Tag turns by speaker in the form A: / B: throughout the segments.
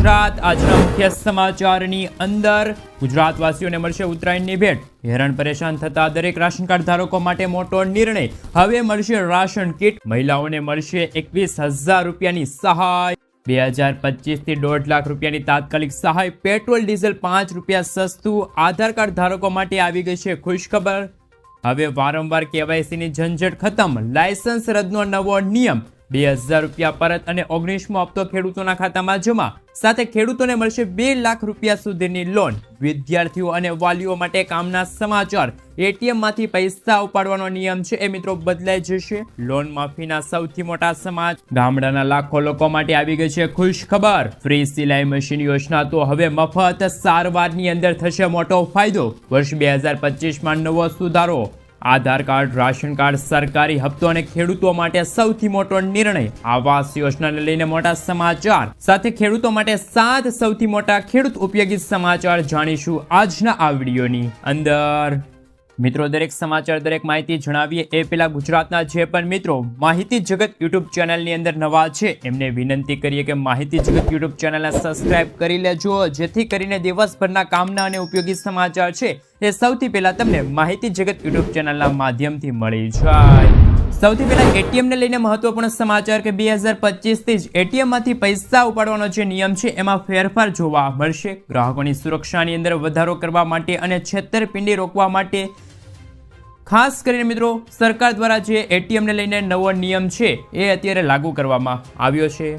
A: ગુજરાત. આજના મુખ્ય સમાચારની અંદર ગુજરાતવાસીઓને મળશે ઉત્તરાયણની ભેટ. હેરાન પરેશાન થતા દરેક રાશન કાર્ડ ધારકો માટે મોટો નિર્ણય. હવે મળશે રાશન કીટ. મહિલાઓને મળશે એકવીસ હજાર રૂપિયાની સહાય. બે હજાર પચીસથી દોઢ લાખ રૂપિયાની તાત્કાલિક સહાય. પેટ્રોલ, ડીઝલ પાંચ રૂપિયા સસ્તું. આધાર કાર્ડ ધારકો માટે આવી ગઈ છે ખુશખબર. હવે વારંવાર કેવાયસીની ઝંઝટ ખતમ. લાયસન્સ રદનો નવો નિયમ. બે હજાર રૂપિયા પરત અને ઓગણીસમો હપ્તો ખેડૂતોના ખાતામાં જમા. સાથે ખેડૂતોને મળશે બે લાખ રૂપિયા સુધીની લોન વિદ્યાર્થીઓ અને વાલીઓ માટે કામના સમાચાર. એટીએમમાંથી પૈસા ઉપાડવાનો નિયમ છે. એ મિત્રો બદલાઈ જશે. લોન માફીના સૌથી મોટા સમાજ ગામડાના લાખો લોકો માટે આવી ગઈ છે ખુશ ખબર. ફ્રી સિલાઈ મશીન યોજના તો હવે મફત. સારવારની અંદર થશે મોટો ફાયદો. વર્ષ બે હજાર પચીસમાં નવો સુધારો. આધાર કાર્ડ, રાશન કાર્ડ, સરકારી હપ્તો અને ખેડૂતો માટે સૌથી મોટો નિર્ણય આવાસ યોજનાને લઈને મોટા સમાચાર. સાથે ખેડૂતો માટે સાત સૌથી મોટા ખેડૂત ઉપયોગી સમાચાર જાણીશું આજના આ વિડીયોની અંદર. મિત્રો, દરેક સમાચાર, દરેક માહિતી જણાવીએ એ પેલા ગુજરાતના જે પણ મિત્રો, માહિતી જગત યુટ્યુબ ચેનલની અંદર નવા છે, એમને વિનંતી કરીએ કે માહિતી જગત યુટ્યુબ ચેનલને સબસ્ક્રાઇબ કરી લેજો, જેથી કરીને દિવસભરના કામના અને ઉપયોગી સમાચાર છે, એ સૌથી પહેલાં તમને માહિતી જગત યુટ્યુબ ચેનલના માધ્યમથી મળી જાય. સૌથી પહેલા એટીએમને લઈને મહત્વપૂર્ણ સમાચાર કે બે હજાર પચીસથી જ એટીએમમાંથી પૈસા ઉપાડવાનો જે નિયમ છે, એમાં ફેરફાર જોવા મળશે. ગ્રાહકોની સુરક્ષાની અંદર વધારો કરવા માટે અને છેતરપિંડી રોકવા માટે ખાસ કરીને મિત્રો, સરકાર દ્વારા જે એટીએમને લઈને નવો નિયમ છે, એ અત્યારે લાગુ કરવામાં આવ્યો છે.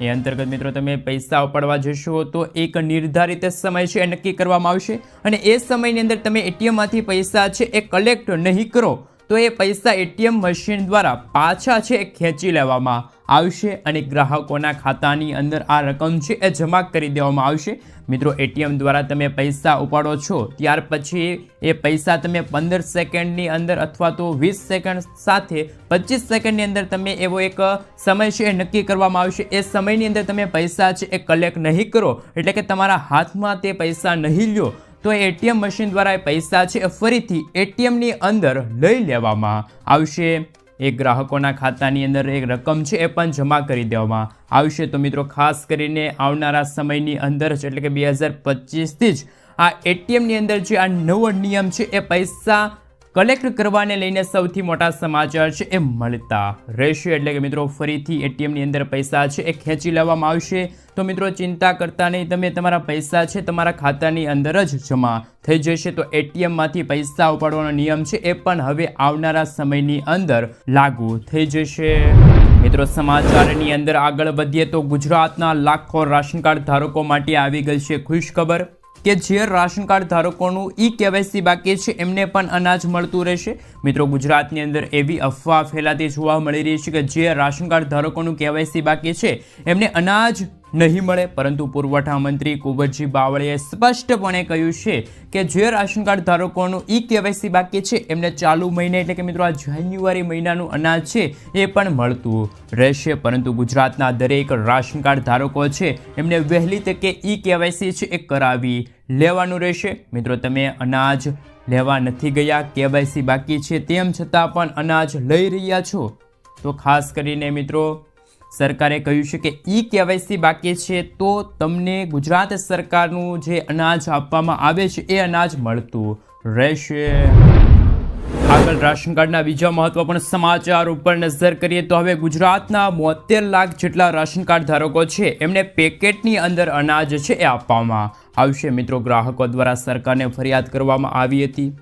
A: એ અંતર્ગત મિત્રો, તમે પૈસા ઉપાડવા જશો તો એક નિર્ધારિત સમય છે એ નક્કી કરવામાં આવશે. અને એ સમયની અંદર તમે એટીએમમાંથી પૈસા છે એ કલેક્ટ નહીં કરો. તો એ પૈસા એટીએમ મશીન દ્વારા પાછા છે ખેંચી લેવામાં આવશે અને ગ્રાહકોના ખાતાની અંદર આ રકમ છે એ જમા કરી દેવામાં આવશે. મિત્રો, એટીએમ દ્વારા તમે પૈસા ઉપાડો છો, ત્યાર પછી એ પૈસા તમે પંદર સેકન્ડની અંદર અથવા તો વીસ સેકન્ડ સાથે પચીસ સેકન્ડની અંદર તમે એવો એક સમય છે એ નક્કી કરવામાં આવશે. એ સમયની અંદર તમે પૈસા છે એ કલેક્ટ નહીં કરો. એટલે કે તમારા હાથમાં તે પૈસા નહીં લ્યો. તો એટીએમ મશીન દ્વારા એ પૈસા છે એ ફરીથી એટીએમની અંદર લઈ લેવામાં આવશે. એ ગ્રાહકોના ખાતાની અંદર એક રકમ છે એ પણ જમા કરી દેવામાં આવશે. તો મિત્રો, ખાસ કરીને આવનારા સમયની અંદર જ, એટલે કે બે હજાર પચીસથી જ આ એટીએમની અંદર જે આ નવો નિયમ છે એ પૈસા કલેક્ટ કરવાને લઈને સૌથી મોટા સમાચાર છે, એ મળતા રહેશે. એટલે કે મિત્રો, ફરીથી એટીએમની અંદર પૈસા છે, એ ખેંચી લેવામાં આવશે. તો મિત્રો, ચિંતા કરતા નહીં, તમે તમારા પૈસા છે, તમારા ખાતાની અંદર જ જમા થઈ જશે. તો એટીએમમાંથી પૈસા ઉપાડવાનો નિયમ છે, એ પણ હવે આવનારા સમયની અંદર લાગુ થઈ જશે. મિત્રો, સમાચારની અંદર આગળ વધીએ તો ગુજરાતના લાખો રાશન કાર્ડ ધારકો માટે આવી ગઈ છે ખુશ ખબર કે જે રાશન કાર્ડ ધારકોનું ઈ કેવાયસી બાકી છે, એમને પણ અનાજ મળતું રહેશે. મિત્રો, ગુજરાતની અંદર એવી અફવા ફેલાતી જોવા મળી રહી છે કે જે રાશન કાર્ડ ધારકોનું કેવાયસી બાકી છે, એમને અનાજ નહીં મળે. પરંતુ પુરવઠા મંત્રી કુંવરજી બાવળીએ સ્પષ્ટપણે કહ્યું છે કે જે રાશન કાર્ડ ધારકોનું ઈ કેવાયસી બાકી છે, એમને ચાલુ મહિને એટલે કે મિત્રો આ જાન્યુઆરી મહિનાનું અનાજ છે, એ પણ મળતું રહેશે. પરંતુ ગુજરાતના દરેક રાશન કાર્ડ ધારકો છે, એમને વહેલી તકે ઈ કેવાયસી છે એ કરાવી લેવાનું રહેશે. મિત્રો, તમે અનાજ લેવા નથી ગયા, કેવાયસી બાકી છે, તેમ છતાં પણ અનાજ લઈ રહ્યા છો. તો ખાસ કરીને મિત્રો સરકારે કહ્યું છે કે ઈ કેવાયસી બાકી છે, તો તમને ગુજરાત સરકારનું જે અનાજ આપવામાં આવે છે, એ અનાજ મળતું રહેશે. આગળ રાશન કાર્ડના બીજા મહત્વપૂર્ણ સમાચાર ઉપર નજર કરીએ તો હવે ગુજરાતના બોતેર લાખ જેટલા રાશન કાર્ડ ધારકો છે, એમને પેકેટની અંદર અનાજ છે એ આપવામાં આવશે. મિત્રો, ગ્રાહકો દ્વારા સરકારને ફરિયાદ કરવામાં આવી હતી.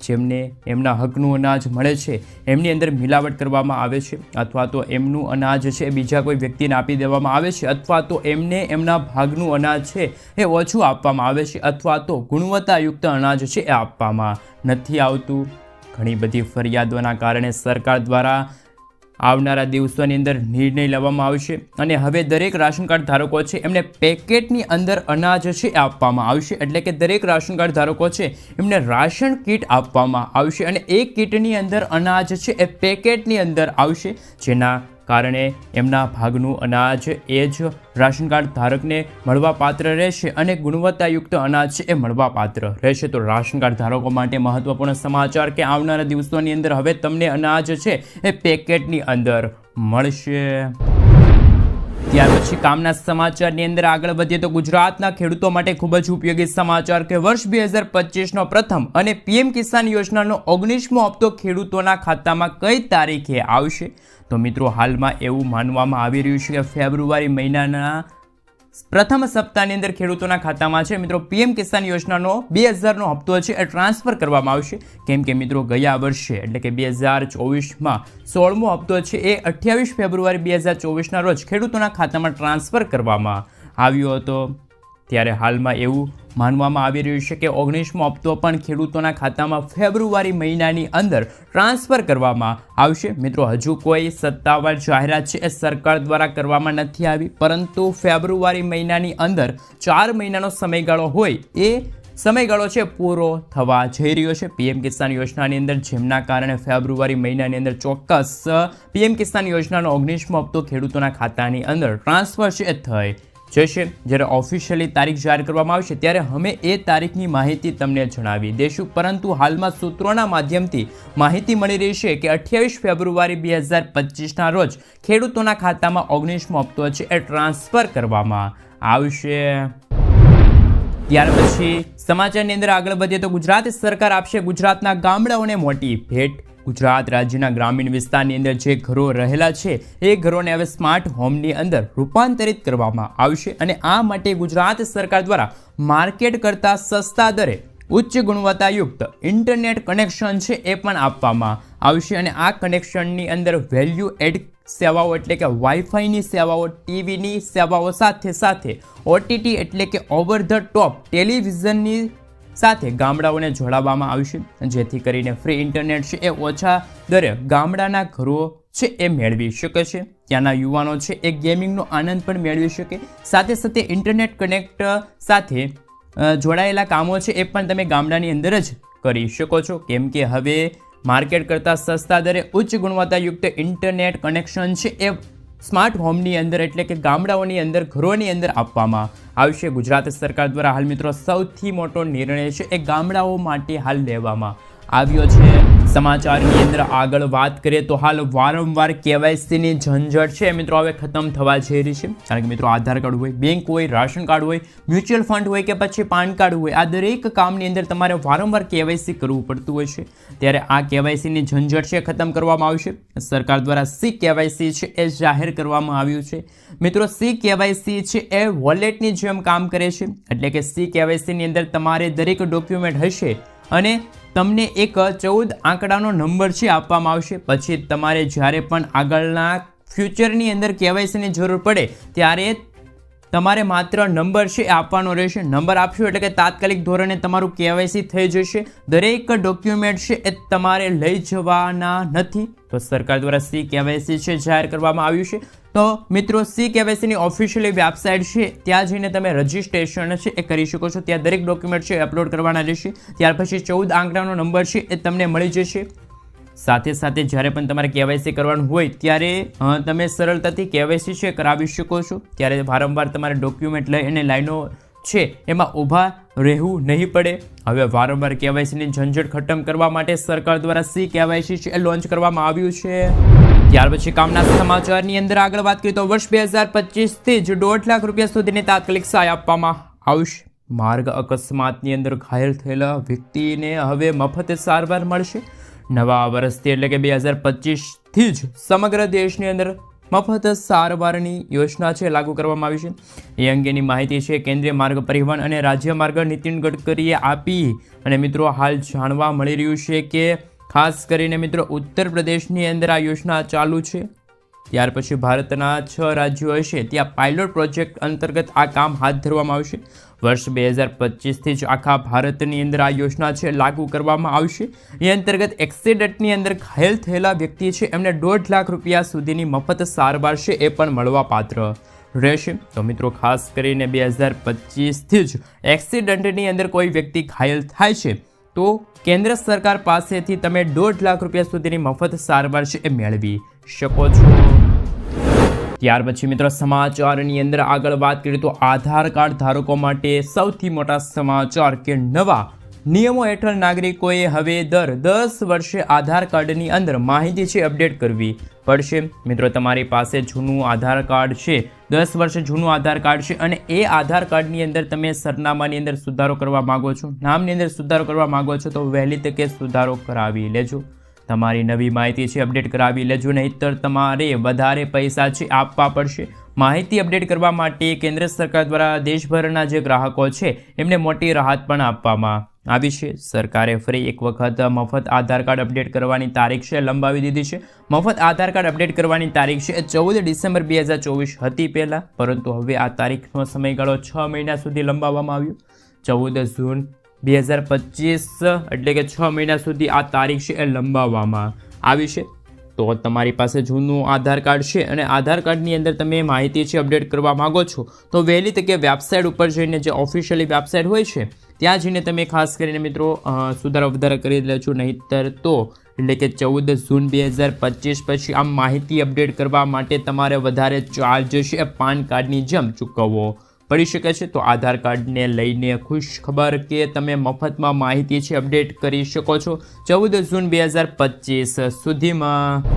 A: જેમને એમના હકનું અનાજ મળે છે, એમની અંદર મિલાવટ કરવામાં આવે છે, અથવા તો એમનું અનાજ છે એ બીજા કોઈ વ્યક્તિને આપી દેવામાં આવે છે, અથવા તો એમને એમના ભાગનું અનાજ છે, એ ઓછું આપવામાં આવે છે, અથવા તો ગુણવત્તાયુક્ત અનાજ છે, એ આપવામાં નથી આવતું. ઘણી બધી ફરિયાદોના કારણે સરકાર દ્વારા આવનારા દિવસોની અંદર નિર્ણય લેવામાં આવશે અને હવે દરેક રાશન કાર્ડ ધારકો છે, એમને પેકેટની અંદર અનાજ છે એ આપવામાં આવશે. એટલે કે દરેક રાશન કાર્ડ ધારકો છે, એમને રાશન કીટ આપવામાં આવશે અને એ કીટની અંદર અનાજ છે એ પેકેટની અંદર આવશે, જેના કારણે એમના ભાગનું અનાજ એ જ રાશન કાર્ડ ધારકને મળવાપાત્ર રહેશે અને ગુણવત્તાયુક્ત અનાજ છે એ મળવાપાત્ર રહેશે. તો રાશન કાર્ડ ધારકો માટે મહત્વપૂર્ણ સમાચાર કે આવનારા દિવસોની અંદર હવે તમને અનાજ છે એ પેકેટની અંદર મળશે. ત્યાર પછી કામના સમાચારની અંદર આગળ વધીએ તો ગુજરાતના ખેડૂતો માટે ખૂબ જ ઉપયોગી સમાચાર કે વર્ષ બે હજાર પચીસનો પ્રથમ અને પીએમ કિસાન યોજનાનો ઓગણીસમો હપ્તો ખેડૂતોના ખાતામાં કઈ તારીખે આવશે? તો મિત્રો, હાલમાં એવું માનવામાં આવી રહ્યું છે કે ફેબ્રુઆરી મહિનાના પ્રથમ સપ્તાહની અંદર ખેડૂતોના ખાતામાં છે. મિત્રો, પીએમ કિસાન યોજનાનો બે હજારનો હપ્તો છે એ ટ્રાન્સફર કરવામાં આવશે. કેમ કે મિત્રો, ગયા વર્ષે, એટલે કે બે હજાર ચોવીસમાં સોળમો હપ્તો છે એ અઠ્યાવીસ ફેબ્રુઆરી બે હજાર ચોવીસના રોજ ખેડૂતોના ખાતામાં ટ્રાન્સફર કરવામાં આવ્યો હતો. ત્યારે હાલમાં એવું માનવામાં આવી રહ્યું છે કે ઓગણીસમો હપ્તો પણ ખેડૂતોના ખાતામાં ફેબ્રુઆરી મહિનાની અંદર ટ્રાન્સફર કરવામાં આવશે. મિત્રો, હજુ કોઈ સત્તાવાર જાહેરાત છે એ સરકાર દ્વારા કરવામાં નથી આવી, પરંતુ ફેબ્રુઆરી મહિનાની અંદર ચાર મહિનાનો સમયગાળો હોય એ સમયગાળો છે પૂરો થવા જઈ રહ્યો છે. પીએમ કિસાન યોજનાની અંદર, જેમના કારણે ફેબ્રુઆરી મહિનાની અંદર ચોક્કસ પીએમ કિસાન યોજનાનો ઓગણીસમો હપ્તો ખેડૂતોના ખાતાની અંદર ટ્રાન્સફર છે થઈ જશે જ્યારે ઓફિશિયલી તારીખ જાહેર કરવામાં આવશે ત્યારે અમે એ તારીખની માહિતી તમને જણાવી દઈશું. પરંતુ હાલમાં સૂત્રોના માધ્યમથી માહિતી મળી રહી છે કે અઠ્યાવીસ ફેબ્રુઆરી બે હજાર પચીસના રોજ ખેડૂતોના ખાતામાં ઓગણીસમો હપ્તો છે એ ટ્રાન્સફર કરવામાં આવશે. ત્યાર પછી સમાચારની અંદર આગળ વધીએ તો ગુજરાત સરકાર આપશે ગુજરાતના ગામડાઓને મોટી ભેટ. ગુજરાત રાજ્યના ગ્રામીણ વિસ્તારની અંદર જે ઘરો રહેલા છે, એ ઘરોને હવે સ્માર્ટ હોમની અંદર રૂપાંતરિત કરવામાં આવશે અને આ માટે ગુજરાત સરકાર દ્વારા માર્કેટ કરતાં સસ્તા દરે ઉચ્ચ ગુણવત્તાયુક્ત ઇન્ટરનેટ કનેક્શન છે એ પણ આપવામાં આવશે અને આ કનેક્શનની અંદર વેલ્યુ એડ સેવાઓ એટલે કે વાઈફાઈની સેવાઓ ટીવીની સેવાઓ સાથે સાથે ઓટીટી એટલે કે ઓવર ધ ટોપ ટેલિવિઝનની સાથે ગામડાઓને જોડાવવામાં આવશે. જેથી કરીને ફ્રી ઇન્ટરનેટ છે એ ઓછા દરે ગામડાના ઘરો છે એ મેળવી શકે છે. ત્યાંના યુવાનો છે એ ગેમિંગનો આનંદ પણ મેળવી શકે. સાથે સાથે ઇન્ટરનેટ કનેક્ટ સાથે જોડાયેલા કામો છે એ પણ તમે ગામડાની અંદર જ કરી શકો છો. કેમ કે હવે માર્કેટ કરતાં સસ્તા દરે ઉચ્ચ ગુણવત્તાયુક્ત ઇન્ટરનેટ કનેક્શન છે એ સ્માર્ટ હોમની અંદર એટલે કે ગામડાઓની અંદર, ઘરોની અંદર આપવામાં આવશે ગુજરાત સરકાર દ્વારા હાલ મિત્રો સૌથી મોટો નિર્ણય છે એ ગામડાઓ માટે હાલ લેવામાં આવ્યો છે. સમાચારની અંદર આગળ વાત કરીએ તો હાલ વારંવાર કેવાયસીની ઝંઝટ છે. મિત્રો, હવે ખતમ થવા જઈ રહી છે. કારણ કે મિત્રો, આધાર કાર્ડ હોય, બેંક હોય, રાશન કાર્ડ હોય, મ્યુચ્યુઅલ ફંડ હોય કે પછી પાન કાર્ડ હોય, આ દરેક કામની અંદર તમારે વારંવાર કેવાયસી કરવું પડતું હોય છે. ત્યારે આ કેવાયસીની ઝંઝટ છે, ખતમ કરવામાં આવશે. સરકાર દ્વારા સી કેવાયસી છે એ જાહેર કરવામાં આવ્યું છે. મિત્રો, સી કેવાયસી છે એ વોલેટની જેમ કામ કરે છે. એટલે કે સી કેવાયસીની અંદર તમારે દરેક ડોક્યુમેન્ટ હશે અને તમને એક ચૌદ આંકડાનો નંબર છે આપવામાં આવશે. પછી તમારે જ્યારે પણ આગળના ફ્યુચરની અંદર કેવાયસીની જરૂર પડે, ત્યારે તમારે માત્ર નંબર છે એ આપવાનો રહેશે. નંબર આપશો એટલે કે તાત્કાલિક ધોરણે તમારું કેવાયસી થઈ જશે. દરેક ડોક્યુમેન્ટ છે એ તમારે લઈ જવાના નથી. તો સરકાર દ્વારા સી કેવાયસી છે જાહેર કરવામાં આવ્યું છે. તો મિત્રો, સી કેવાયસીની ઓફિશિયલી વેબસાઇટ છે, ત્યાં જઈને તમે રજિસ્ટ્રેશન છે એ કરી શકો છો. ત્યાં દરેક ડોક્યુમેન્ટ છે અપલોડ કરવાના રહેશે. ત્યાર પછી ચૌદ આંકડાનો નંબર છે એ તમને મળી જશે. સાથે સાથે જ્યારે પણ તમારે કેવાયસી કરવાનું હોય ત્યારે તમે સરળતાથી કેવાયસી છે કરાવી શકો છો. ત્યારે વારંવાર તમારે ડોક્યુમેન્ટ લઈ અને લાઈનો છે એમાં ઊભા રહેવું નહીં પડે. હવે વારંવાર કેવાયસીની ઝંઝટ ખતમ કરવા માટે સરકાર દ્વારા સી કેવાયસી છે એ લોન્ચ કરવામાં આવ્યું છે. ત્યાર પછી કામના સમાચારની અંદર આગળ વાત કરીએ તો વર્ષ બે હજાર પચીસથી જ દોઢ લાખ રૂપિયા સુધીની તાત્કાલિક સહાય આપવામાં આવશે. માર્ગ અકસ્માતની અંદર ઘાયલ થયેલા વ્યક્તિને હવે મફત સારવાર મળશે. નવા વર્ષથી એટલે કે બે હજાર પચીસથી જ સમગ્ર દેશની અંદર મફત સારવારની યોજના છે લાગુ કરવામાં આવી છે. એ અંગેની માહિતી છે કેન્દ્રીય માર્ગ પરિવહન અને રાજ્ય માર્ગ નીતિન ગડકરીએ આપી અને મિત્રો હાલ જાણવા મળી રહ્યું છે કે ખાસ કરીને મિત્રો ઉત્તર પ્રદેશની અંદર આ યોજના ચાલુ છે. ત્યાર પછી ભારતના છ રાજ્યો હશે, ત્યાં પાયલોટ પ્રોજેક્ટ અંતર્ગત આ કામ હાથ ધરવામાં આવશે. વર્ષ બે હજાર પચીસથી જ આખા ભારતની અંદર આ યોજના છે લાગુ કરવામાં આવશે. એ અંતર્ગત એક્સિડન્ટની અંદર ઘાયલ થયેલા વ્યક્તિ છે, એમને દોઢ લાખ રૂપિયા સુધીની મફત સારવાર છે, એ પણ મળવા પાત્ર રહેશે. તો મિત્રો, ખાસ કરીને બે હજાર પચીસથી જ એક્સિડન્ટની અંદર કોઈ વ્યક્તિ ઘાયલ થાય છે, તો કેન્દ્ર સરકાર પાસેથી તમે દોઢ લાખ રૂપિયા સુધીની મફત સારવાર છે એ મેળવી શકો છો. ત્યાર પછી મિત્રો સમાચારની અંદર આગળ વાત કરીએ તો આધાર કાર્ડ ધારકો માટે સૌથી મોટા સમાચાર કે નવા નિયમો હેઠળ નાગરિકોએ હવે દર દસ વર્ષે આધાર કાર્ડની અંદર માહિતી છે અપડેટ કરવી પડશે. મિત્રો, તમારી પાસે જૂનું આધાર કાર્ડ છે, દસ વર્ષે જૂનું આધાર કાર્ડ છે અને એ આધાર કાર્ડની અંદર તમે સરનામાની અંદર સુધારો કરવા માગો છો. નામની અંદર સુધારો કરવા માગો છો તો વહેલી તકે સુધારો કરાવી લેજો. તમારી નવી માહિતી છે, અપડેટ કરાવી લેજો. નહીંતર તમારે વધારે પૈસા છે, આપવા પડશે. માહિતી અપડેટ કરવા માટે કેન્દ્ર સરકાર દ્વારા દેશભરના જે ગ્રાહકો છે, એમને મોટી રાહત પણ આપવામાં આવી છે. સરકારે ફરી એક વખત મફત આધાર કાર્ડ અપડેટ કરવાની તારીખ છે, લંબાવી દીધી છે. મફત આધાર કાર્ડ અપડેટ કરવાની તારીખ છે, ચૌદ ડિસેમ્બર બે હજાર ચોવીસ હતી પહેલાં. પરંતુ હવે આ તારીખનો સમયગાળો છ મહિના સુધી લંબાવવામાં આવ્યો. ચૌદ જૂન બે હજાર પચીસ એટલે કે છ મહિના સુધી આ તારીખ છે એ લંબાવવામાં આવી છે. તો તમારી પાસે જૂનું આધાર કાર્ડ છે અને આધાર કાર્ડની અંદર તમે માહિતી છે અપડેટ કરવા માગો છો, તો વહેલી તકે વેબસાઇટ ઉપર જઈને જે ઓફિશિયલી વેબસાઇટ હોય છે, ત્યાં જઈને તમે ખાસ કરીને મિત્રો સુધારો વધારા કરી લેજો નહીંતર તો એટલે કે ચૌદ જૂન બે હજાર પચીસ પછી આમ માહિતી અપડેટ કરવા માટે તમારે વધારે ચાર્જ છે પાન કાર્ડની જેમ ચૂકવવો પડી શકે છે, તો આધાર કાર્ડને લઈને ખુશ ખબર કે તમે મફતમાં માહિતી છે, અપડેટ કરી શકો છો. ચૌદ જૂન બે હજાર પચીસ સુધીમાં.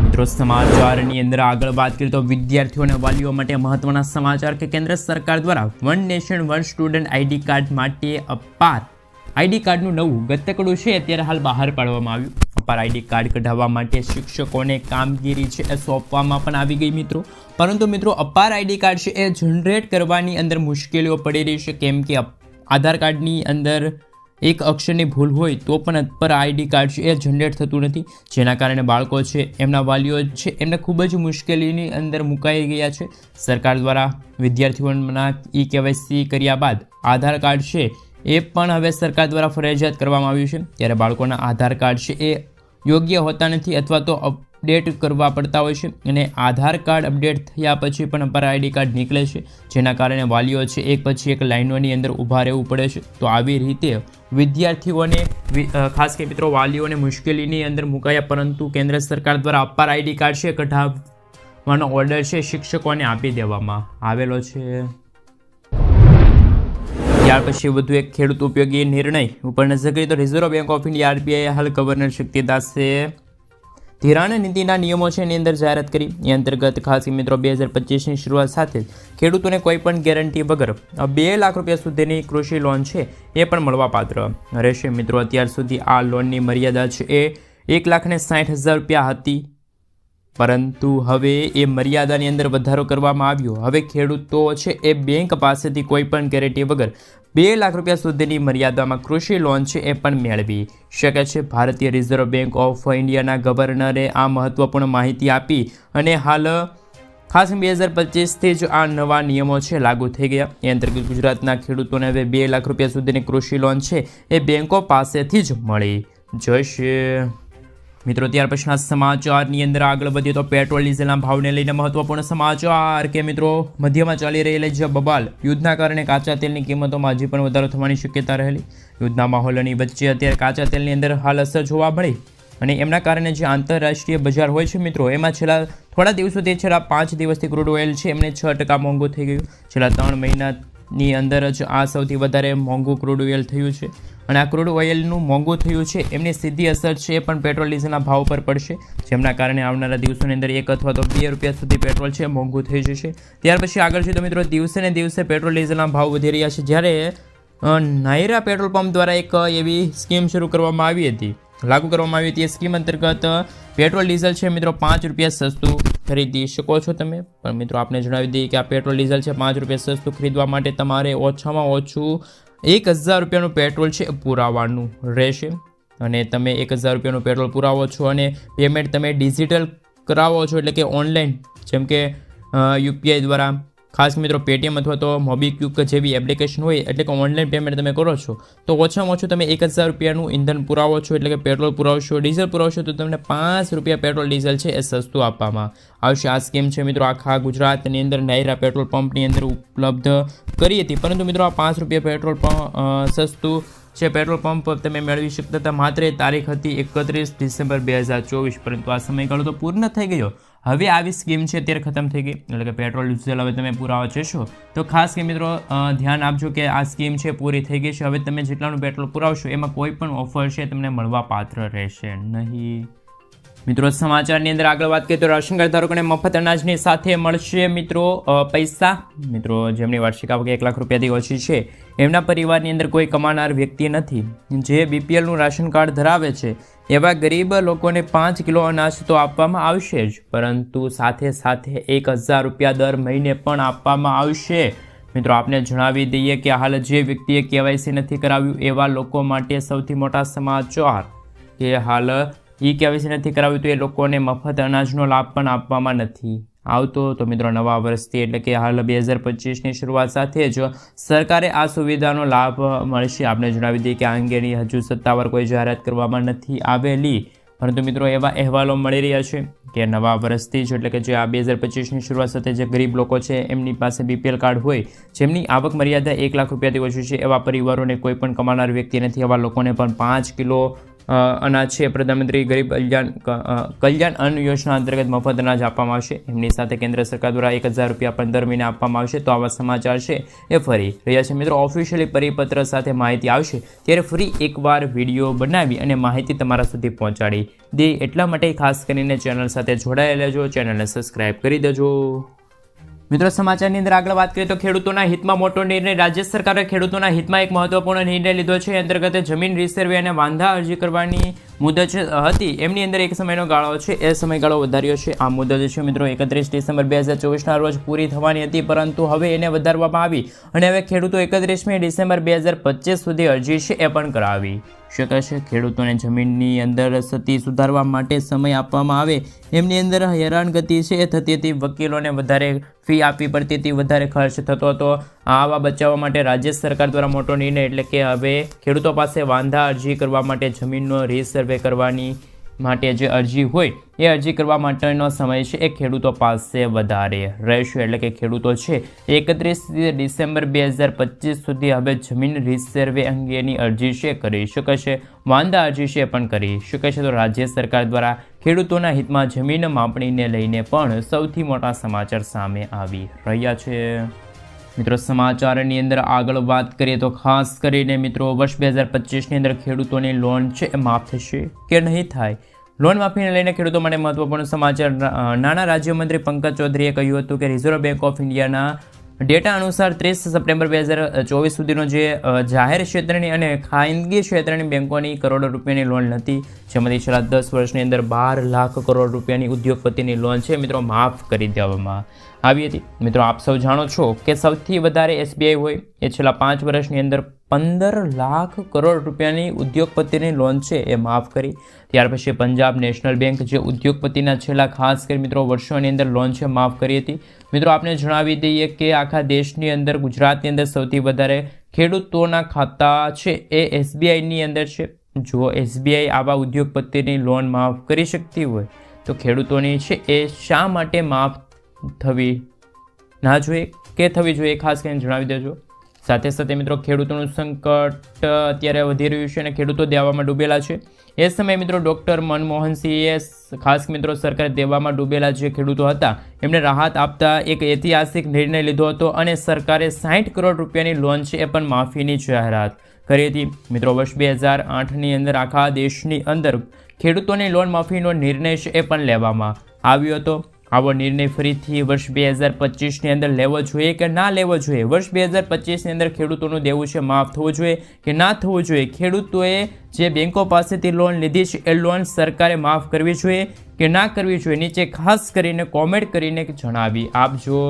A: મિત્રો, સમાચારની અંદર આગળ વાત કરીએ તો વિદ્યાર્થીઓ અને વાલીઓ માટે મહત્વના સમાચાર કે કેન્દ્ર સરકાર દ્વારા one nation one student ID card માટે અપાર. આઈડી કાર્ડનું નવું ગતકડું છે, અત્યારે હાલ બહાર પાડવામાં આવ્યું. અપાર આઈડી કાર્ડ કઢાવવા માટે શિક્ષકોને કામગીરી છે એ સોંપવામાં પણ આવી ગઈ મિત્રો. પરંતુ મિત્રો, અપાર આઈડી કાર્ડ છે એ જનરેટ કરવાની અંદર મુશ્કેલીઓ પડી રહી છે. કેમ કે આધાર કાર્ડની અંદર એક અક્ષરની ભૂલ હોય તો પણ પર આઈડી કાર્ડ છે એ જનરેટ થતું નથી. જેના કારણે બાળકો છે, એમના વાલીઓ છે, એમને ખૂબ જ મુશ્કેલીની અંદર મુકાઈ ગયા છે. સરકાર દ્વારા વિદ્યાર્થીઓના ઈ કેવાયસી કર્યા બાદ આધાર કાર્ડ છે એ પણ હવે સરકાર દ્વારા ફરજિયાત કરવામાં આવ્યું છે. ત્યારે બાળકોના આધાર કાર્ડ છે એ યોગ્ય હોતા નથી અથવા તો અપડેટ કરવા પડતા હોય છે અને આધાર કાર્ડ અપડેટ થયા પછી પણ પર આઈડી કાર્ડ નીકળે છે, જેના કારણે વાલીઓ છે, એક પછી એક લાઈનોની અંદર ઊભા રહેવું પડે છે. તો આવી રીતે વિદ્યાર્થીઓને ખાસ કે મિત્રો વાલીઓને મુશ્કેલીની અંદર મુકાયા, પરંતુ કેન્દ્ર સરકાર દ્વારા અપાર આઈડી કાર્ડ છે, કઢાવવાનો ઓર્ડર છે, શિક્ષકોને આપી દેવામાં આવેલો છે. ત્યાર પછી વધુ એક ખેડૂત ઉપયોગી નિર્ણય ઉપર નજર કરીએ તો reserve bank of India RBI હાલ ગવર્નર શક્તિદાસે ધિરાણ નીતિના નિયમો છે એની અંદર જાહેરાત કરી. એ અંતર્ગત ખાસ મિત્રો બે હજાર પચીસની શરૂઆત સાથે ખેડૂતોને કોઈ પણ ગેરંટી વગર બે લાખ રૂપિયા સુધીની કૃષિ લોન છે એ પણ મળવાપાત્ર. રહેશે મિત્રો, અત્યાર સુધી આ લોનની મર્યાદા છે એ એક લાખને સાઠ હજાર રૂપિયા હતી. પરંતુ હવે એ મર્યાદાની અંદર વધારો કરવામાં આવ્યો. હવે ખેડૂતો છે, એ બેંક પાસેથી કોઈ પણ ગેરંટી વગર બે લાખ રૂપિયા સુધીની મર્યાદામાં કૃષિ લોન છે, એ પણ મેળવી શકે છે. ભારતીય રિઝર્વ બેંક ઓફ ઇન્ડિયાના ગવર્નરે આ મહત્વપૂર્ણ માહિતી આપી અને હાલ ખાસ બે હજાર પચીસથી જ આ નવા નિયમો છે, લાગુ થઈ ગયા. એ અંતર્ગત ગુજરાતના ખેડૂતોને હવે બે લાખ રૂપિયા સુધીની કૃષિ લોન છે, એ બેંકો પાસેથી જ મળી જશે. મિત્રો, ત્યાર પછીના સમાચારની અંદર આગળ વધીએ તો પેટ્રોલ, ડીઝલના ભાવને લઈને મહત્વપૂર્ણ સમાચાર કે મિત્રો, મધ્યમાં ચાલી રહેલી જે બબાલ, યુદ્ધના કારણે કાચા તેલની કિંમતોમાં હજી પણ વધારો થવાની શક્યતા રહેલી. યુદ્ધના માહોલની વચ્ચે અત્યારે કાચા તેલની અંદર હાલ અસર જોવા મળી અને એમના કારણે જે આંતરરાષ્ટ્રીય બજાર હોય છે મિત્રો, એમાં છેલ્લા થોડા દિવસોથી છેલ્લા પાંચ દિવસથી ક્રૂડ ઓઇલ છે, એમને છ ટકા મોંઘું થઈ ગયું. છેલ્લા ત્રણ મહિનાની અંદર જ આ સૌથી વધારે મોંઘું ક્રૂડ ઓઇલ થયું છે. અને આ ક્રૂડ ઓઇલનું મોંઘું થયું છે. એમની સીધી અસર છે એ પણ પેટ્રોલ ડીઝલના ભાવ પર પડશે. જેમના કારણે આવનારા દિવસોની અંદર એક અથવા તો બે રૂપિયા સુધી પેટ્રોલ છે મોંઘું થઈ જશે. ત્યાર પછી આગળ છે તો મિત્રો દિવસે ને દિવસે પેટ્રોલ ડીઝલના ભાવ વધી રહ્યા છે. જ્યારે નાયરા પેટ્રોલ પંપ દ્વારા એક એવી સ્કીમ શરૂ કરવામાં આવી હતી. લાગુ કરવામાં આવી હતી એ સ્કીમ અંતર્ગત પેટ્રોલ ડીઝલ છે મિત્રો પાંચ રૂપિયા સસ્તું ખરીદી શકો છો તમે. પણ મિત્રો આપને જણાવી દઈએ કે આ પેટ્રોલ ડીઝલ છે પાંચ રૂપિયા સસ્તું ખરીદવા માટે તમારે ઓછામાં ઓછું એક હજાર રૂપિયાનું પેટ્રોલ છે પુરાવાનું રહેશે. અને તમે એક હજાર રૂપિયાનું પેટ્રોલ પુરાવો છો અને પેમેન્ટ તમે ડિજિટલ કરાવો છો એટલે કે ઓનલાઈન જેમ કે યુપીઆઈ દ્વારા ખાસ મિત્રો પેટીએમ અથવા તો મોબીક્યુક જેવી એપ્લિકેશન હોય, એટલે કે ઓનલાઈન પેમેન્ટ તમે કરો છો, તો ઓછામાં ઓછું તમે એક હજાર રૂપિયાનું ઇંધન પુરાવો છો, એટલે કે પેટ્રોલ પુરાવશો, ડીઝલ પુરાવશો, તો તમને પાંચ રૂપિયા પેટ્રોલ ડીઝલ છે એ સસ્તું આપવામાં આવશે. આ સ્કીમ છે મિત્રો આખા ગુજરાતની અંદર નાયરા પેટ્રોલ પંપની અંદર ઉપલબ્ધ કરી હતી. પરંતુ મિત્રો આ પાંચ રૂપિયા પેટ્રોલ પંપ સસ્તું છે પેટ્રોલ પંપ તમે મેળવી શકતા હતા, માત્ર તારીખ હતી એકત્રીસ ડિસેમ્બર બે હજાર ચોવીસ, પરંતુ આ સમયગાળો તો પૂર્ણ થઈ ગયો. હવે આવી સ્કીમ છે, અત્યારે ખતમ થઈ ગઈ. એટલે કે પેટ્રોલ ડીઝલ હવે તમે પુરાવા જશો. તો ખાસ કે મિત્રો ધ્યાન આપજો કે આ સ્કીમ છે, પૂરી થઈ ગઈ છે. હવે તમે જેટલાનું પેટ્રોલ પુરાવશો, એમાં કોઈ પણ ઓફર છે, તમને મળવા પાત્ર રહેશે નહીં. મિત્રો, સમાચારની અંદર આગળ વાત કરીએ તો રાશન કાર્ડ ધારકોને મફત અનાજની સાથે મળશે મિત્રો પૈસા. મિત્રો, જેમની વાર્ષિક આવક એક લાખ રૂપિયાથી ઓછી છે, એમના પરિવારની અંદર કોઈ કમાનાર વ્યક્તિ નથી. જે બીપીએલનું રાશન કાર્ડ ધરાવે છે, એવા ગરીબ લોકોને પાંચ કિલો અનાજ તો આપવામાં આવશે જ, પરંતુ સાથે સાથે એક હજાર રૂપિયા દર મહિને પણ આપવામાં આવશે. મિત્રો, આપને જણાવી દઈએ કે હાલ જે વ્યક્તિએ કેવાયસી નથી કરાવ્યું એવા લોકો માટે સૌથી મોટા સમાચાર કે હાલ ઈ કેવાયસી નથી કરાવ્યું તો એ લોકોને મફત અનાજનો લાભ પણ આપવામાં નથી આવતો. તો મિત્રો, નવા વર્ષથી એટલે કે હાલ બે હજાર પચીસની શરૂઆત સાથે જ સરકારે આ સુવિધાનો લાભ મળશે. આપણે જણાવી દઈએ કે આ અંગેની હજુ સત્તાવાર કોઈ જાહેરાત કરવામાં નથી આવેલી. પરંતુ મિત્રો, એવા અહેવાલો મળી રહ્યા છે કે નવા વર્ષથી જ એટલે કે જે આ બે હજાર પચીસની શરૂઆત સાથે જે ગરીબ લોકો છે, એમની પાસે બીપીએલ કાર્ડ હોય, જેમની આવક મર્યાદા એક લાખ રૂપિયાથી ઓછી છે, એવા પરિવારોને કોઈ પણ કમાનાર વ્યક્તિ નથી. એવા લોકોને પણ પાંચ કિલો અનાજ છે, પ્રધાનમંત્રી ગરીબ કલ્યાણ કલ્યાણ અન્ન યોજના અંતર્ગત મફત અનાજ આપવામાં આવશે. એમની સાથે કેન્દ્ર સરકાર દ્વારા એક હજાર રૂપિયા પંદર દર મહિને આપવામાં આવશે. તો આવા સમાચાર છે એ ફરી રહ્યા છે. મિત્રો, ઓફિશિયલી પરિપત્ર સાથે માહિતી આવશે ત્યારે ફરી એકવાર વીડિયો બનાવી અને માહિતી તમારા સુધી પહોંચાડી દે. એટલા માટે ખાસ કરીને ચેનલ સાથે જોડાયેલા જો ચેનલને સબસ્ક્રાઈબ કરી દેજો. મિત્રો, સમાચારની અંદર આગળ વાત કરીએ તો ખેડૂતોના હિતમાં મોટો નિર્ણય રાજ્ય સરકારે ખેડૂતોના હિતમાં એક મહત્વપૂર્ણ નિર્ણય લીધો છે. અંતર્ગત જમીન રિસર્વે અને વાંધા અરજી કરવાની મુદત હતી. એમની અંદર એક સમયનો ગાળો છે. એ સમયગાળો વધાર્યો છે. આ મુદત છે મિત્રો, એકત્રીસ ડિસેમ્બર બે હજાર ચોવીસના રોજ પૂરી થવાની હતી, પરંતુ હવે એને વધારવામાં આવી અને હવે ખેડૂતો એકત્રીસમી ડિસેમ્બર બે હજાર પચીસ સુધી અરજી છે એ પણ કરાવી. શકે છે. ખેડૂતોને જમીનની અંદર સતી સુધારવા માટે સમય આપવામાં આવે એમની અંદર હેરાનગતિ છે. એ થતી હતી વકીલોને વધારે ફી આપવી પડતી હતી, વધારે ખર્ચ થતો હતો. આવા બચાવવા માટે રાજ્ય સરકાર દ્વારા મોટો નિર્ણય, એટલે કે હવે ખેડૂતો પાસે વાંધા અરજી કરવા માટે જમીનનો રીસર્વે કરવાની માટે જે અરજી હોય, એ અરજી કરવા માટેનો સમય છે. એ ખેડૂતો પાસે વધારે રહેશે. એટલે કે ખેડૂતો છે, એકત્રીસ ડિસેમ્બર બે હજાર પચીસ સુધી હવે જમીન રિસર્વે અંગેની અરજી છે, કરી શકે છે વાંધા અરજી છે પણ કરી શકે છે તો રાજ્ય સરકાર દ્વારા ખેડૂતોના હિતમાં જમીન માપણીને લઈને પણ સૌથી મોટા સમાચાર સામે આવી રહ્યા છે. મિત્રો, સમાચારની અંદર આગળ વાત કરીએ તો ખાસ કરીને મિત્રો, વર્ષ બે હજાર પચીસની અંદર ખેડૂતોની લોન છે, એ માફ થશે કે નહીં થાય? લોન માફીને લઈને ખેડૂતો માટે મહત્વપૂર્ણ સમાચાર નાણાં રાજ્યમંત્રી પંકજ ચૌધરીએ કહ્યું હતું કે રિઝર્વ બેંક ઓફ ઇન્ડિયાના ડેટા અનુસાર ત્રીસ સપ્ટેમ્બર બે હજાર ચોવીસ સુધીનો જે જાહેર ક્ષેત્રની અને ખાનગી ક્ષેત્રની બેંકોની કરોડો રૂપિયાની લોન હતી, જેમાંથી છેલ્લા દસ વર્ષની અંદર બાર લાખ કરોડ રૂપિયાની ઉદ્યોગપતિની લોન છે. મિત્રો, માફ કરી દેવામાં. આવી હતી. મિત્રો, આપ સૌ જાણો છો કે સૌથી વધારે એસબીઆઈ હોય એ છેલ્લા પાંચ વર્ષની અંદર પંદર લાખ કરોડ રૂપિયાની ઉદ્યોગપતિની લોન છે એ માફ કરી. ત્યાર પછી પંજાબ નેશનલ બેંક જે ઉદ્યોગપતિના છેલ્લા ખાસ કરી મિત્રો, વર્ષોની અંદર લોન છે માફ કરી હતી. મિત્રો, આપને જણાવી દઈએ કે આખા દેશની અંદર, ગુજરાતની અંદર સૌથી વધારે ખેડૂતોના ખાતા છે એ એસબીઆઈની અંદર છે. જો એસબીઆઈ આવા ઉદ્યોગપતિની લોન માફ કરી શકતી હોય, તો ખેડૂતોની છે એ શા માટે માફ થવી ના જોઈએ કે થવી જોઈએ ખાસ કરીને જણાવી દેજો. સાથે સાથે મિત્રો, ખેડૂતોનું સંકટ અત્યારે વધી રહ્યું છે અને ખેડૂતો દેવામાં ડૂબેલા છે. એ સમયે મિત્રો, ડૉક્ટર મનમોહનસિંહે ખાસ મિત્રો સરકારે દેવામાં ડૂબેલા જે ખેડૂતો હતા, એમને રાહત આપતા એક ઐતિહાસિક નિર્ણય લીધો હતો અને સરકારે સાઠ કરોડ રૂપિયાની લોન છે એ પણ માફીની જાહેરાત કરી હતી. મિત્રો, વર્ષ બે હજાર આઠની અંદર આખા દેશની અંદર ખેડૂતોની લોન માફીનો નિર્ણય છે એ પણ લેવામાં આવ્યો હતો. આવો નિર્ણય ફરીથી વર્ષ બે હજાર પચીસની અંદર લેવો જોઈએ કે ના લેવો જોઈએ? વર્ષ બે હજાર પચીસની અંદર ખેડૂતોનું દેવું છે, માફ થવું જોઈએ કે ના થવું જોઈએ? ખેડૂતોએ જે બેંકો પાસેથી લોન લીધી છે, એ લોન સરકારે માફ કરવી જોઈએ કે ના કરવી જોઈએ? નીચે ખાસ કરીને કોમેન્ટ કરીને જણાવી આપજો.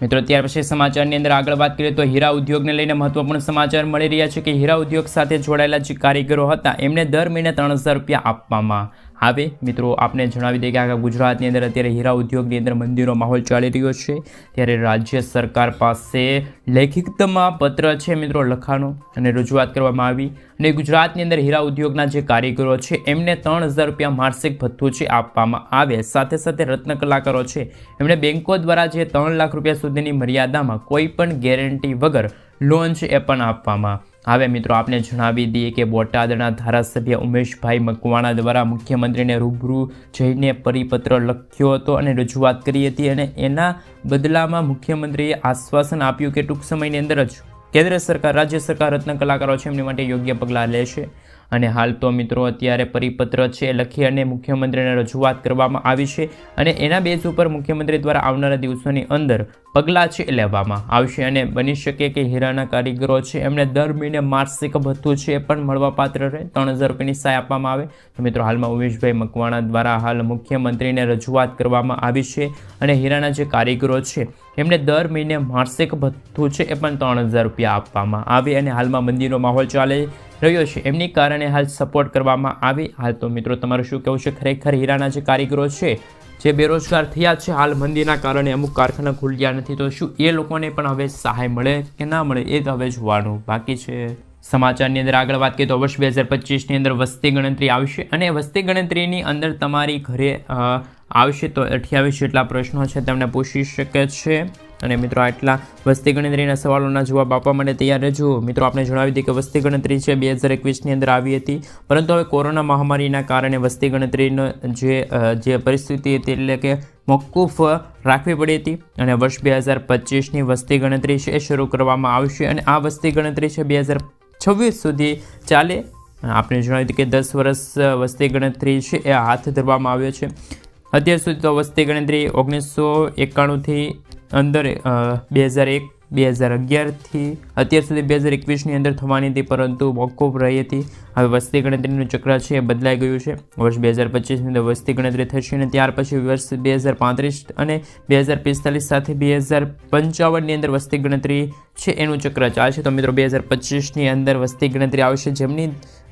A: મિત્રો, ત્યાર પછી સમાચારની અંદર આગળ વાત કરીએ તો હીરા ઉદ્યોગને લઈને મહત્વપૂર્ણ સમાચાર મળી રહ્યા છે કે હીરા ઉદ્યોગ સાથે જોડાયેલા જે કારીગરો હતા, એમને દર મહિને ત્રણ રૂપિયા આપવામાં આવે. મિત્રો, આપને જણાવી દઈએ કે આખા ગુજરાતની અંદર અત્યારે હીરા ઉદ્યોગની અંદર મંદિરનો માહોલ ચાલી રહ્યો છે. ત્યારે રાજ્ય સરકાર પાસે લેખિતમાં પત્ર છે મિત્રો લખાણો અને રજૂઆત કરવામાં આવી. અને ગુજરાતની અંદર હીરા ઉદ્યોગના જે કારીગરો છે, એમને ત્રણ હજાર રૂપિયા માસિક ભથ્થું છે આપવામાં આવે. સાથે સાથે રત્ન કલાકારો છે, એમણે બેન્કો દ્વારા જે ત્રણ લાખ રૂપિયા સુધીની મર્યાદામાં કોઈ પણ ગેરંટી વગર લોન છે એ પણ આપવામાં હવે મિત્રો આપને જણાવી દઈએ કે બોટાદના ધારાસભ્ય ઉમેશભાઈ મકવાણા દ્વારા મુખ્યમંત્રીને રૂબરૂ જઈને પરિપત્ર લખ્યો હતો અને રજૂઆત કરી હતી અને એના બદલામાં મુખ્યમંત્રીએ આશ્વાસન આપ્યું કે ટૂંક સમયની અંદર જ કેન્દ્ર સરકાર, રાજ્ય સરકાર, રત્ન કલાકારો છે, એમની માટે યોગ્ય પગલાં લેશે. અને હાલ તો મિત્રો અત્યારે પરિપત્ર છે, લખી અને મુખ્યમંત્રીને રજૂઆત કરવામાં આવી છે અને એના બેઝ ઉપર મુખ્યમંત્રી દ્વારા આવનારા દિવસોની અંદર પગલાં છે લેવામાં આવશે અને બની શકે કે હીરાના કારીગરો છે, એમને દર મહિને માસિક ભથ્થું છે એ પણ મળવાપાત્ર રહે, ત્રણ હજાર રૂપિયાની સહાય આપવામાં આવે. તો મિત્રો હાલમાં ઉમેશભાઈ મકવાણા દ્વારા હાલ મુખ્યમંત્રીને રજૂઆત કરવામાં આવી છે અને હીરાના જે કારીગરો છે, એમને દર મહિને માસિક ભથ્થું છે એ પણ ત્રણ હજાર રૂપિયા આપવામાં આવે અને હાલમાં મંદિરનો માહોલ ચાલે રહ્યો છે. એમની કારણે હાલ સપોર્ટ કરવામાં આવે. હાલ તો મિત્રો તમારું શું કહેવું છે? ખરેખર હીરાના જે કારીગરો છે, જે બેરોજગાર થયા છે, હાલ મંદીના કારણે અમુક કારખાના ખુલ્યા નથી. તો શું એ લોકોને પણ હવે સહાય મળે કે ના મળે એ તો હવે જોવાનું બાકી છે. સમાચારની અંદર આગળ વાત કરીએ તો વર્ષ બે હજાર પચીસની અંદર વસ્તી ગણતરી આવશે અને વસ્તી ગણતરીની અંદર તમારી ઘરે આવશે તો અઠ્યાવીસ જેટલા પ્રશ્નો છે, તમને પૂછી શકે છે. અને મિત્રો આટલા વસ્તી ગણતરીના સવાલોના જવાબ આપવા માટે તૈયાર રહેજો. મિત્રો આપણે જણાવી દીધી કે વસ્તી ગણતરી છે બે હજાર એકવીસની અંદર આવી હતી. પરંતુ હવે કોરોના મહામારીના કારણે વસ્તી ગણતરીનો જે જે પરિસ્થિતિ હતી એટલે કે મોકૂફ રાખવી પડી હતી અને વર્ષ બે હજાર પચીસની વસ્તી ગણતરી છે એ શરૂ કરવામાં આવશે અને આ વસ્તી ગણતરી છે બે હજાર છવ્વીસ સુધી ચાલે. આપણે જણાવ્યું કે દસ વર્ષ વસ્તી ગણતરી છે એ હાથ ધરવામાં આવ્યો છે. અત્યાર સુધી તો વસ્તી ગણતરી ઓગણીસો એકાણુંથી અંદર બે હજાર એક, બે હજાર અગિયારથી અત્યાર સુધી બે હજાર એકવીસની અંદર થવાની હતી, પરંતુ મોકૂફ રહી હતી. હવે વસ્તી ગણતરીનું ચક્ર છે, એ બદલાઈ ગયું છે. વર્ષ બે હજાર પચીસની અંદર વસ્તી ગણતરી થશે અને ત્યાર પછી વર્ષ બે હજાર પાંત્રીસ અને બે હજાર પિસ્તાલીસ સાથે બે હજાર પંચાવનની અંદર વસ્તી ગણતરી છે, એનું ચક્ર ચાલશે. તો મિત્રો, બે હજાર પચીસની અંદર વસ્તી ગણતરી આવશે. જેમની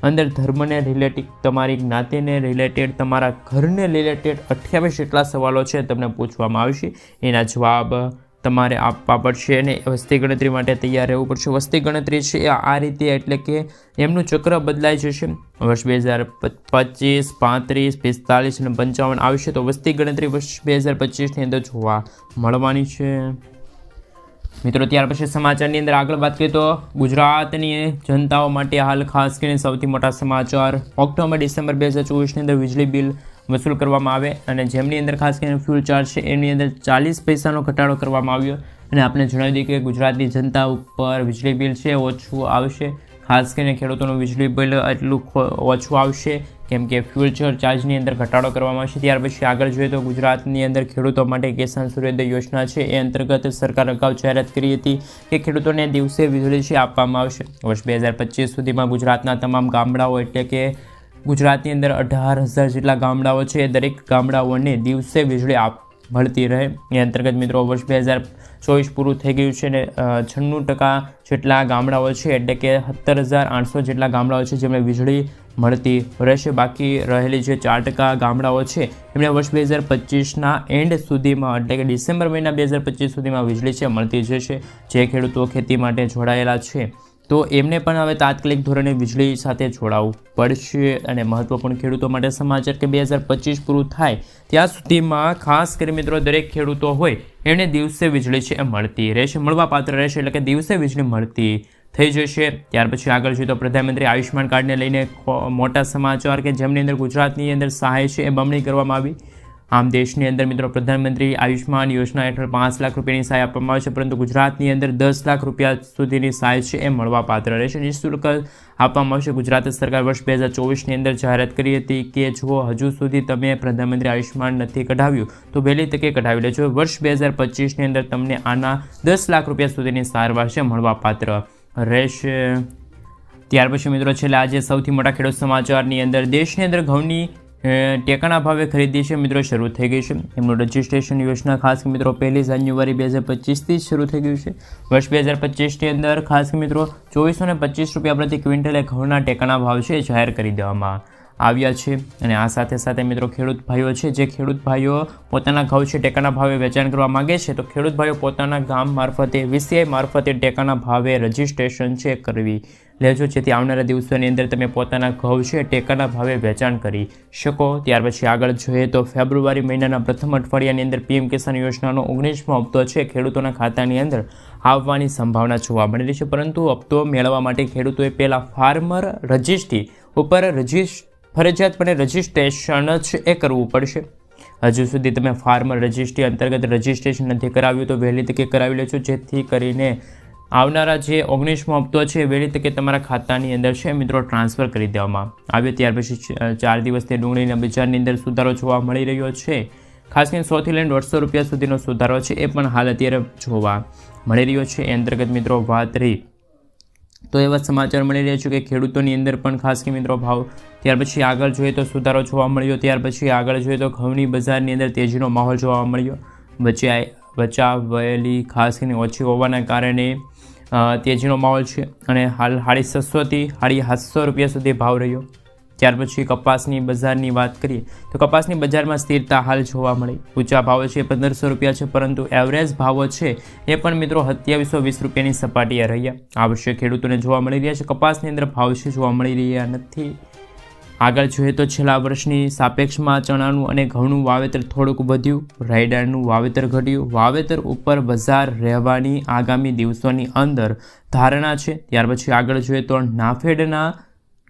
A: અંદર ધર્મને રિલેટેડ તમારી જ્ઞાતિને રિલેટેડ તમારા ઘરને રિલેટેડ અઠ્યાવીસ જેટલા સવાલો છે તમને પૂછવામાં આવશે. એના જવાબ તમારે આપવા પડશે અને વસ્તી ગણતરી માટે તૈયાર રહેવું પડશે. વસ્તી ગણતરી છે એ આ રીતે એટલે કે એમનું ચક્ર બદલાઈ જશે. વર્ષ બે હજાર પચીસ, પાંત્રીસ, પિસ્તાલીસ અને પંચાવન આવશે તો વસ્તી ગણતરી વર્ષ બે હજાર પચીસની અંદર જોવા મળવાની છે. મિત્રો, ત્યાર પછી સમાચારની અંદર આગળ વાત કરીએ તો ગુજરાતની જનતાઓ માટે હાલ ખાસ કરીને સૌથી મોટા સમાચાર ઓક્ટોબર, ડિસેમ્બર બે હજાર ચોવીસની અંદર વીજળી બિલ વસૂલ કરવામાં આવે અને જેમની અંદર ખાસ કરીને ફ્યુલ ચાર્જ છે એની અંદર ચાલીસ પૈસાનો ઘટાડો કરવામાં આવ્યો. અને આપણે જણાવી દઈએ કે ગુજરાતની જનતા ઉપર વીજળી બિલ છે, ઓછું આવશે. ખાસ કરીને ખેડૂતોનું વીજળી બિલ એટલું ઓછું આવશે, કેમ કે ફ્યુલ ચાર્જની અંદર ઘટાડો કરવામાં આવશે. ત્યાર પછી આગળ જોઈએ તો ગુજરાતની અંદર ખેડૂતો માટે કિસાન સૂર્યોદય યોજના છે. એ અંતર્ગત સરકાર અગાઉ જાહેરાત કરી હતી કે ખેડૂતોને દિવસે વીજળી છે આપવામાં આવશે. વર્ષ બે હજાર પચીસ સુધીમાં ગુજરાતના તમામ ગામડાઓ એટલે કે ગુજરાતની અંદર અઢાર હજાર જેટલા ગામડાઓ છે. એ દરેક ગામડાઓને દિવસે વીજળી આપ મળતી રહે. એ અંતર્ગત મિત્રો, વર્ષ બે હજાર ચોવીસ પૂરું થઈ ગયું છે અને છન્નું ટકા જેટલા ગામડાઓ છે, એટલે કે સત્તર હજાર આઠસો જેટલા ગામડાઓ છે જેમને વીજળી મળતી રહેશે. બાકી રહેલી જે ચાર ટકા ગામડાઓ છે એમણે વર્ષ બે હજાર પચીસના એન્ડ સુધીમાં, એટલે કે ડિસેમ્બર મહિના બે હજાર પચીસ સુધીમાં વીજળી છે, મળતી જશે જે ખેડૂતો ખેતી માટે જોડાયેલા છે. તો એમને પણ હવે તાત્કાલિક ધોરણે વીજળી સાથે જોડાવવું પડશે અને મહત્વપૂર્ણ ખેડૂતો માટે સમાચાર કે બે હજાર પચીસ પૂરું થાય ત્યાં સુધીમાં ખાસ કરી મિત્રો દરેક ખેડૂતો હોય એમને દિવસે વીજળી છે એ મળતી રહેશે મળવાપાત્ર રહેશે એટલે કે દિવસે વીજળી મળતી થઈ જશે. ત્યાર પછી આગળ જોઈએ તો પ્રધાનમંત્રી આયુષ્યમાન કાર્ડને લઈને મોટા સમાચાર કે જેમની અંદર ગુજરાતની અંદર સહાય છે એ બમણી કરવામાં આવી. આમ દેશની અંદર મિત્રો પ્રધાનમંત્રી આયુષ્માન યોજના હેઠળ પાંચ લાખ રૂપિયાની સહાય આપવામાં આવે છે, પરંતુ ગુજરાતની અંદર દસ લાખ રૂપિયા સુધીની સહાય છે એ મળવાપાત્ર રહેશે નિઃશુલ્ક આપવામાં આવશે. ગુજરાત સરકાર વર્ષ બે હજાર ચોવીસની અંદર જાહેરાત કરી હતી કે જો હજુ સુધી તમે પ્રધાનમંત્રી આયુષ્યમાન નથી કઢાવ્યું, તો વહેલી તકે કઢાવી લેજો. વર્ષ બે હજાર પચીસની અંદર તમને આના દસ લાખ રૂપિયા સુધીની સારવાર છે મળવાપાત્ર રહેશે. ત્યાર પછી મિત્રો છેલ્લે આજે સૌથી મોટા ખેડૂત સમાચારની અંદર દેશની અંદર ઘઉંની ટેકાના ભાવે ખરીદી છે. મિત્રો, શરૂ થઈ ગઈ છે. એમનું રજિસ્ટ્રેશન યોજના ખાસ મિત્રો પહેલી જાન્યુઆરી બે હજાર પચીસથી શરૂ થઈ ગયું છે. વર્ષ બે હજાર પચીસની અંદર ખાસ મિત્રો ચોવીસો પચીસ રૂપિયા પ્રતિ ક્વિન્ટલે ઘઉંના ટેકાના ભાવ છે જાહેર કરી દેવામાં આવ્યા છે. અને આ સાથે સાથે મિત્રો ખેડૂત ભાઈઓ છે, જે ખેડૂત ભાઈઓ પોતાના ઘઉં છે ટેકાના ભાવે વેચાણ કરવા માગે છે, તો ખેડૂત ભાઈઓ પોતાના ગામ મારફતે, વીસીઆઈ મારફતે ટેકાના ભાવે રજિસ્ટ્રેશન છે કરવી લેજો. જેથી આવનારા દિવસોની અંદર તમે પોતાના ઘઉં છે, ટેકાના ભાવે વેચાણ કરી શકો. ત્યાર પછી આગળ જોઈએ તો ફેબ્રુઆરી મહિનાના પ્રથમ અઠવાડિયાની અંદર પીએમ કિસાન યોજનાનો ઓગણીસમો હપ્તો છે. ખેડૂતોના ખાતાની અંદર આવવાની સંભાવના જોવા મળી રહી છે. પરંતુ હપ્તો મેળવવા માટે ખેડૂતોએ પહેલાં ફાર્મર રજિસ્ટ્રી ઉપર રજિસ્ટ ફરજિયાતપણે રજિસ્ટ્રેશન જ એ કરવું પડશે. હજુ સુધી તમે ફાર્મર રજિસ્ટ્રી અંતર્ગત રજિસ્ટ્રેશન નથી કરાવ્યું તો વહેલી તકે કરાવી લેજો. જેથી કરીને આવનારા જે ઓગણીસમો હપ્તો છે વેળી તકે તમારા ખાતાની અંદર છે. મિત્રો, ટ્રાન્સફર કરી દેવામાં આવ્યો. ત્યાર પછી ચાર દિવસથી ડુંગળીના બજારની અંદર સુધારો જોવા મળી રહ્યો છે. ખાસ કરીને સોથી લઈને દોઢસો રૂપિયા સુધીનો સુધારો છે એ પણ હાલ અત્યારે જોવા મળી રહ્યો છે. એ અંતર્ગત મિત્રો, વાત રહી તો એવા સમાચાર મળી રહ્યા છે કે ખેડૂતોની અંદર પણ ખાસ કે મિત્રો ભાવ ત્યાર પછી આગળ જોઈએ તો સુધારો જોવા મળ્યો. ત્યાર પછી આગળ જોઈએ તો ઘઉંની બજારની અંદર તેજીનો માહોલ જોવા મળ્યો. વચ્ચે બચાવેલી ખાસ કરીને ઓછી હોવાના કારણે તેજીનો માહોલ છે અને હાલ સાડી છસોથી સાડી સાતસો રૂપિયા સુધી ભાવ રહ્યો. ત્યાર પછી કપાસની બજારની વાત કરીએ, તો કપાસની બજારમાં સ્થિરતા હાલ જોવા મળી. ઊંચા ભાવો છે પંદરસો રૂપિયા છે, પરંતુ એવરેજ ભાવો છે એ પણ મિત્રો સત્યાવીસો વીસ રૂપિયાની સપાટીએ રહ્યા. આ વર્ષે ખેડૂતોને જોવા મળી રહ્યા છે, કપાસની અંદર ભાવ છે, જોવા મળી રહ્યા નથી. આગળ જોઈએ તો છેલ્લા વર્ષની સાપેક્ષમાં ચણાનું અને ઘઉંનું વાવેતર થોડુંક વધ્યું. રાયડાનું વાવેતર ઘટ્યું. વાવેતર ઉપર બજાર રહેવાની આગામી દિવસોની અંદર ધારણા છે. ત્યાર પછી આગળ જોઈએ તો નાફેડના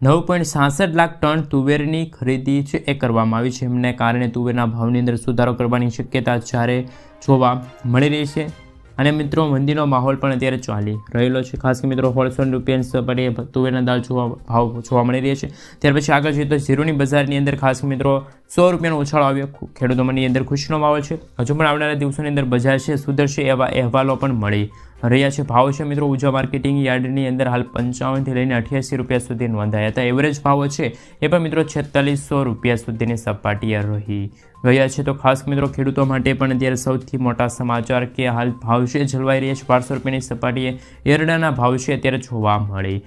A: નવ પોઈન્ટ સાસઠ લાખ ટન તુવેરની ખરીદી છે એ કરવામાં આવી છે. એમને કારણે તુવેરના ભાવની અંદર સુધારો કરવાની શક્યતા જ્યારે જોવા મળી રહી છે. અને મિત્રો, મંદીનો માહોલ પણ અત્યારે ચાલી રહેલો છે. ખાસ કે મિત્રો હોળસોન રૂપિયા સપાટીએ તુવેરના દાળ જોવા, ભાવ જોવા મળી રહ્યા છે. ત્યાર પછી આગળ જોઈએ તો ઝીરોની બજારની અંદર ખાસ મિત્રો, સો રૂપિયાનો ઉછાળો આવ્યો. ખેડૂતો ખેડૂતોની અંદર ખુશીનો માહોલ છે. હજુ પણ આવનારા દિવસોની અંદર બજાર છે, સુધરશે એવા અહેવાલો પણ મળી રહ્યા છે. ભાવ છે મિત્રો ઊર્જા માર્કેટિંગ યાર્ડની અંદર હાલ પંચાવનથી લઈને અઠ્યાસી રૂપિયા સુધી નોંધાયા હતા. એવરેજ ભાવો છે એ પણ મિત્રો છેતાલીસો રૂપિયા સુધીની સપાટીએ રહી ગયા છે. તો ખાસ મિત્રો, ખેડૂતો માટે પણ અત્યારે સૌથી મોટા સમાચાર કે હાલ ભાવ છે જળવાઈ રહ્યા છે. બારસો રૂપિયાની સપાટીએ એરડાના ભાવ છે અત્યારે જોવા મળી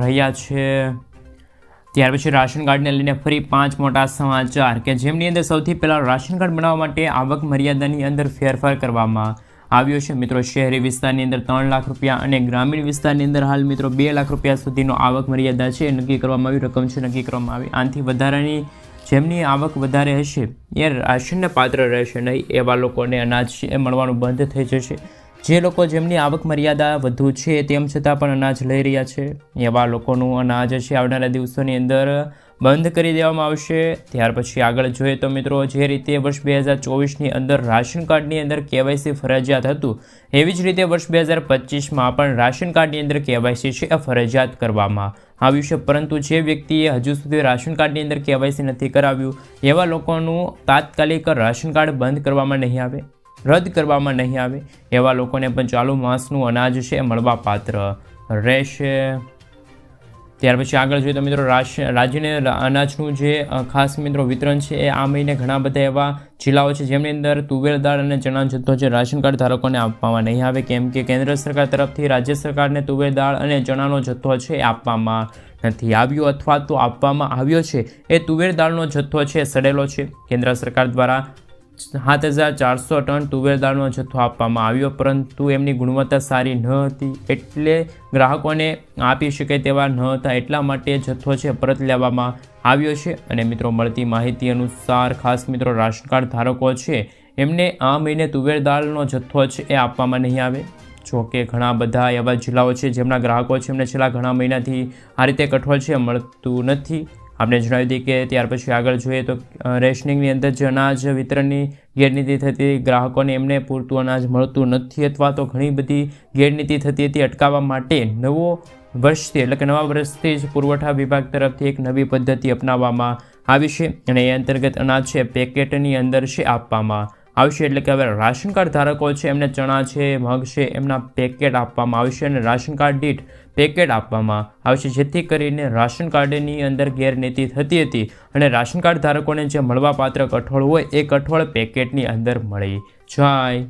A: રહ્યા છે. ત્યાર પછી રાશન કાર્ડને લઈને ફરી પાંચ મોટા સમાચાર કે જેમની અંદર સૌથી પહેલાં રાશન કાર્ડ બનાવવા માટે આવક મર્યાદાની અંદર ફેરફાર કરવામાં આવ્યો છે. મિત્રો, શહેરી વિસ્તારની અંદર ત્રણ લાખ રૂપિયા અને ગ્રામીણ વિસ્તારની અંદર હાલ મિત્રો બે લાખ રૂપિયા સુધીનો આવક મર્યાદા છે. નક્કી કરવામાં આવી રકમ છે. નક્કી કરવામાં આવી. આનાથી વધારાની જેમની આવક વધારે હશે એ રાશનને પાત્ર રહેશે નહીં. એવા લોકોને અનાજ મળવાનું બંધ થઈ જશે. જે લોકો જેમની આવક મર્યાદા વધુ છે, તેમ છતાં પણ અનાજ લઈ રહ્યા છે. એવા લોકોનું અનાજ છે. આવનારા દિવસોની અંદર બંધ કરી દેવામાં આવશે. ત્યાર પછી આગળ જોઈએ તો મિત્રો, જે રીતે વર્ષ બે હજાર ચોવીસની અંદર રાશન કાર્ડની અંદર કેવાયસી ફરજિયાત હતું, એવી જ રીતે વર્ષ બે હજાર પચીસમાં પણ રાશન કાર્ડની અંદર કેવાયસી છે, એ ફરજિયાત કરવામાં આવ્યું છે. પરંતુ જે વ્યક્તિએ હજુ સુધી રાશન કાર્ડની અંદર કેવાયસી નથી કરાવ્યું, એવા લોકોનું તાત્કાલિક રાશન કાર્ડ બંધ કરવામાં નહીં આવે, રદ કરવામાં નહીં આવે, એવા લોકોને પણ ચાલુ માસનું અનાજ છે મળવા પાત્ર રહેશે. ત્યાર પછી આગળ જોઈએ તો મિત્રો રાજ્યને અનાજનું જે ખાસ મિત્રો વિતરણ છે એ આ મહિને ઘણા બધા એવા જિલ્લાઓ છે જેમની અંદર તુવેર, દાળ અને ચણા જથ્થો છે રાશન કાર્ડ ધારકોને આપવામાં નહીં આવે. કેમ કે કેન્દ્ર સરકાર તરફથી રાજ્ય સરકારને તુવેર, દાળ અને ચણાનો જથ્થો છે આપવામાં નથી આવ્યો અથવા તો આપવામાં આવ્યો છે. એ તુવેર, દાળનો જથ્થો છે, સડેલો છે. કેન્દ્ર સરકાર દ્વારા સાત હજાર ચારસો ટન તુવેર દાળનો જથ્થો આપવામાં આવ્યો, પરંતુ એમની ગુણવત્તા સારી ન હતી. એટલે ગ્રાહકોને આપી શકાય તેવા ન હતા, એટલા માટે જથ્થો છે પરત લેવામાં આવ્યો છે. અને મિત્રો, મળતી માહિતી અનુસાર ખાસ મિત્રો, રાશન કાર્ડ ધારકો છે, એમને આ મહિને તુવેર દાળનો જથ્થો છે એ આપવામાં નહીં આવે. જો કે ઘણા બધા એવા જિલ્લાઓ છે જેમના ગ્રાહકો છે એમને છેલ્લા ઘણા મહિનાથી આ રીતે કઠોળ છે, મળતું નથી. આપણે જણાવી દઈએ કે ત્યાર પછી આગળ જોઈએ તો રેશનિંગની અંદર જે અનાજ વિતરણની ગેરનીતિ થતી ગ્રાહકોને એમને પૂરતું અનાજ મળતું નથી અથવા તો ઘણી બધી ગેરનીતિ થતી હતી અટકાવવા માટે નવો વર્ષથી, એટલે કે નવા વર્ષથી જ પુરવઠા વિભાગ તરફથી એક નવી પદ્ધતિ અપનાવવામાં આવી છે અને એ અંતર્ગત અનાજ છે પેકેટની અંદર છે આપવામાં આવશે એટલે કે હવે રાશન કાર્ડ ધારકો છે એમને ચણા છે, મગ છે, એમના પેકેટ આપવામાં આવશે અને રાશન કાર્ડ દીઠ પેકેટ આપવામાં આવશે. જેથી કરીને રાશન કાર્ડની અંદર ગેરનીતિ થતી હતી અને રાશન કાર્ડ ધારકોને જે મળવાપાત્ર કઠોળ હોય એ કઠોળ પેકેટની અંદર મળી જાય.